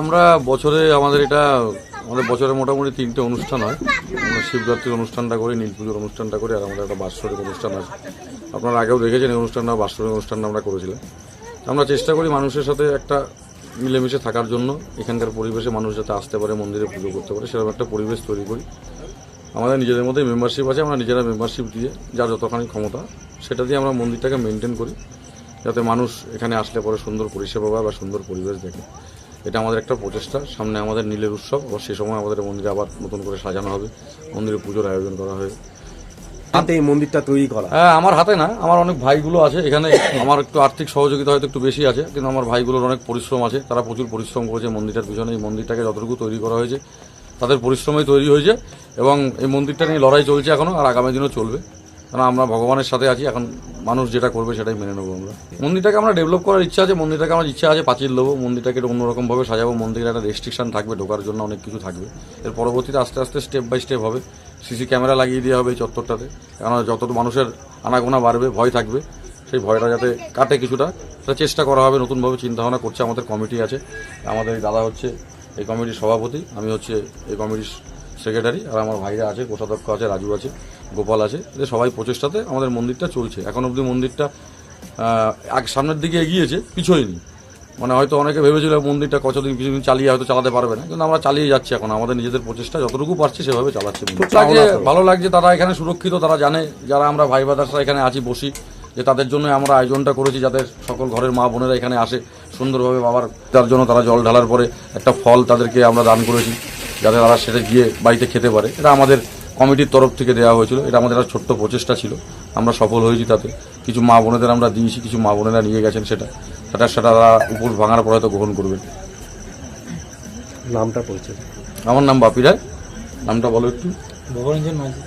আমরা বছরে আমাদের এটা, আমাদের বছরে মোটামুটি তিনটে অনুষ্ঠান হয়। আমরা শিবরাত্রির অনুষ্ঠানটা করি, নীল পুজোর অনুষ্ঠানটা করি, আর আমাদের একটা বাৎসরিক অনুষ্ঠান আছে। আপনারা আগেও দেখেছেন এই অনুষ্ঠানটা, বাৎসরিক অনুষ্ঠানটা আমরা করেছিলাম। আমরা চেষ্টা করি মানুষের সাথে একটা মিলেমিশে থাকার জন্য, এখানকার পরিবেশে মানুষ যাতে আসতে পারে, মন্দিরে পুজো করতে পারে, সেরকম একটা পরিবেশ তৈরি করি। আমাদের নিজেদের মধ্যে মেম্বারশিপ আছে, আমরা নিজেরা মেম্বারশিপ দিয়ে যার যতখানি ক্ষমতা, সেটা দিয়ে আমরা মন্দিরটাকে মেনটেন করি। যাতে মানুষ এখানে আসলে পরে সুন্দর পরিষেবা পায় বা সুন্দর পরিবেশ দেখে। এটা আমাদের একটা প্রচেষ্টা। সামনে আমাদের নীলের উৎসব আবার সে সময় আমাদের মন্দিরে আবার নতুন করে সাজানো হবে। মন্দিরে পুজোর আয়োজন করা হবে। হাতে এই মন্দিরটা তৈরি করা। হ্যাঁ আমার হাতে না আমার অনেক ভাইগুলো আছে। এখানে আমার একটু আর্থিক সহযোগিতা হয়তো একটু বেশি আছে কিন্তু আমার ভাইগুলোর অনেক পরিশ্রম আছে। তারা প্রচুর পরিশ্রম করেছে মন্দিরটার পিছনে। এই মন্দিরটাকে যতটুকু তৈরি করা হয়েছে তাদের পরিশ্রমেই তৈরি হয়েছে। এবং এই মন্দিরটা নিয়ে লড়াই চলছে এখনও আর আগামী দিনও চলবে। কারণ আমরা ভগবানের সাথে আছি, এখন মানুষ যেটা করবে সেটাই মেনে নেব আমরা। মন্দিরটাকে আমরা ডেভেলপ করার ইচ্ছা আছে, মন্দিরটাকে আমার ইচ্ছা আছে পাঁচিল দেবো, মন্দিরটাকে একটু অন্যরকমভাবে সাজাবো, মন্দিরে একটা রেস্ট্রিকশন থাকবে, ঢোকার জন্য অনেক কিছু থাকবে। এর পরবর্তীতে আস্তে আস্তে স্টেপ বাই স্টেপ হবে। সিসি ক্যামেরা লাগিয়ে দেওয়া হবে এই চত্বরটাতে। কারণ যত মানুষের আনাগোনা বাড়বে, ভয় থাকবে, সেই ভয়টা যাতে কাটে কিছুটা, সেটা চেষ্টা করা হবে, নতুনভাবে চিন্তাভাবনা করছে আমাদের কমিটি আছে। আমাদের দাদা হচ্ছে এই কমিটির সভাপতি, আমি হচ্ছে এই কমিটির সেক্রেটারি আর আমার ভাইরা আছে কোষাধ্যক্ষ আছে রাজু আছে গোপাল আছে এদের সবাই প্রচেষ্টাতে আমাদের মন্দিরটা চলছে। এখন অবধি মন্দিরটা আগ সামনের দিকে এগিয়েছে পিছোয়নি। মানে হয়তো অনেকে ভেবেছিল মন্দিরটা কতদিন কিছুদিন চালিয়ে হয়তো চালাতে পারবে না কিন্তু আমরা চালিয়ে যাচ্ছি এখন। আমাদের নিজেদের প্রচেষ্টা যতটুকু পারছি সেভাবে চালাচ্ছি লাগছে ভালো লাগছে তারা এখানে সুরক্ষিত তারা জানে যারা আমরা ভাই বাদাসরা এখানে আছি বসি যে তাদের জন্য আমরা আয়োজনটা করেছি যাতে সকল ঘরের মা বোনেরা এখানে আসে সুন্দরভাবে বাবার তার জন্য তারা জল ঢালার পরে একটা ফল তাদেরকে আমরা দান করেছি। যাতে তারা সেটা গিয়ে বাড়িতে খেতে পারে। এটা আমাদের কমিটির তরফ থেকে দেওয়া হয়েছিল। এটা আমাদের একটা ছোট্ট প্রচেষ্টা ছিল। আমরা সফল হয়েছি তাতে। কিছু মা বোনেদের আমরা দিয়েছি কিছু মা বোনেরা নিয়ে গেছেন সেটা। সেটা সেটা তারা উপর ভাঙার পর হয়তো গ্রহণ করবেন। নামটা পরিচয় আমার নাম বাপি রায় নামটা বলো একটু। ভগরঞ্জন মাঝি।